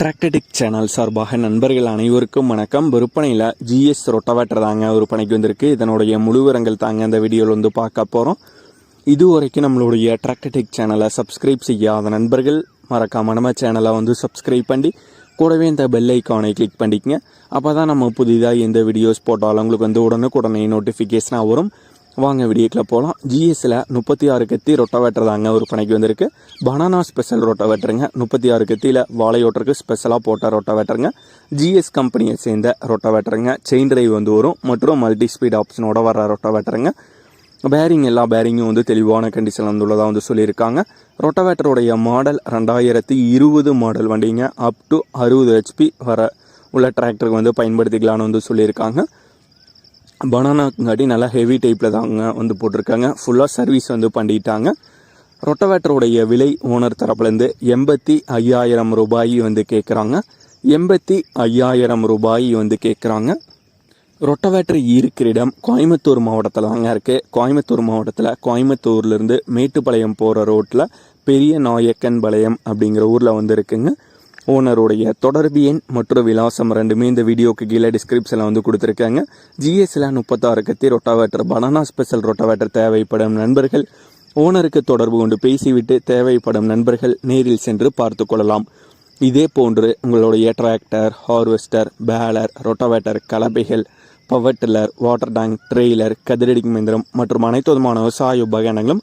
டிராக்டடிக் channel சார்பாக நண்பர்கள் அனைவருக்கும் வணக்கம். விற்பனையில் ஜிஎஸ் ரொட்டவேட்டர் தாங்க விற்பனைக்கு வந்திருக்கு. இதனுடைய முழுவிரங்கள் தாங்க இந்த வீடியோவில் வந்து பார்க்க போகிறோம் இதுவரைக்கும் நம்மளுடைய டிராக்டடிக் சேனலை சப்ஸ்கிரைப் செய்யாத நண்பர்கள் மறக்காம நம்ம சேனலை வந்து சப்ஸ்கிரைப் பண்ணி கூடவே இந்த பெல் ஐக்கானை கிளிக் பண்ணிக்கங்க. அப்போ தான் நம்ம புதிதாக எந்த வீடியோஸ் போட்டாலும் உங்களுக்கு வந்து உடனுக்குடனே நோட்டிஃபிகேஷனாக வரும். வாங்க வீடியோக்கில் போகலாம் ஜிஎஸ்சில் முப்பத்தி ஆறு கத்தி ரொட்டவேட்டர் தாங்க விற்பனைக்கு வந்திருக்கு. பனானா ஸ்பெஷல் ரொட்டவேட்டருங்க. முப்பத்தி ஆறு கத்தியில் வாழையோட்டருக்கு ஸ்பெஷலாக போட்ட ரொட்டவேட்டருங்க. ஜிஎஸ் கம்பெனியை சேர்ந்த ரொட்டவேட்டருங்க. செயின் டிரைவ் வந்து வரும். மற்றும் மல்டி ஸ்பீட் ஆப்ஷனோட வர ரொட்டவேட்டருங்க. பேரிங் எல்லா பேரிங்கும் வந்து தெளிவான கண்டிஷன் வந்துள்ளதாக வந்து சொல்லியிருக்காங்க. ரொட்டவேட்டருடைய மாடல் ரெண்டாயிரத்தி இருபது மாடல் வண்டிங்க. அப் டு அறுபது ஹெச்பி வர உள்ள டிராக்டருக்கு வந்து பயன்படுத்திக்கலாம்னு வந்து சொல்லியிருக்காங்க. பனானாங்காட்டி நல்லா ஹெவி டைப்பில் தாங்க வந்து போட்டிருக்காங்க. ஃபுல்லாக சர்வீஸ் வந்து பண்ணிட்டாங்க. ரொட்டவேட்டருடைய விலை ஓனர் தரப்புலேருந்து எண்பத்தி ஐயாயிரம் ரூபாய் வந்து கேட்குறாங்க எண்பத்தி ஐயாயிரம் ரூபாய் வந்து கேட்குறாங்க ரொட்டவேட்டர் இருக்கிற இடம் கோயம்புத்தூர் மாவட்டத்தில் தாங்க இருக்குது கோயம்புத்தூர் மாவட்டத்தில் கோயம்புத்தூர்லேருந்து மேட்டுப்பாளையம் போகிற ரோட்டில் பெரிய நாயக்கன் பாளையம் அப்படிங்கிற ஊரில் வந்து இருக்குங்க. ஓனருடைய தொடர்பு எண் மற்றும் விலாசம் ரெண்டுமே இந்த வீடியோக்கு கீழே டிஸ்கிரிப்ஷனில் வந்து கொடுத்துருக்காங்க. ஜிஎஸ்ல முப்பத்தாறு கத்தி ரொட்டாவேட்டர் பனானா ஸ்பெஷல் ரொட்டாவேட்டர் தேவைப்படும் நண்பர்கள். ஓனருக்கு தொடர்பு கொண்டு பேசிவிட்டு தேவைப்படும் நண்பர்கள் நேரில் சென்று பார்த்து கொள்ளலாம். இதே போன்று உங்களுடைய tractor harvester baler rotavator கலப்பைகள் power tiller water tank trailer கதிரடிக்கும் மந்திரம் மற்றும் அனைத்து விதமான விவசாய உபகரணங்களும்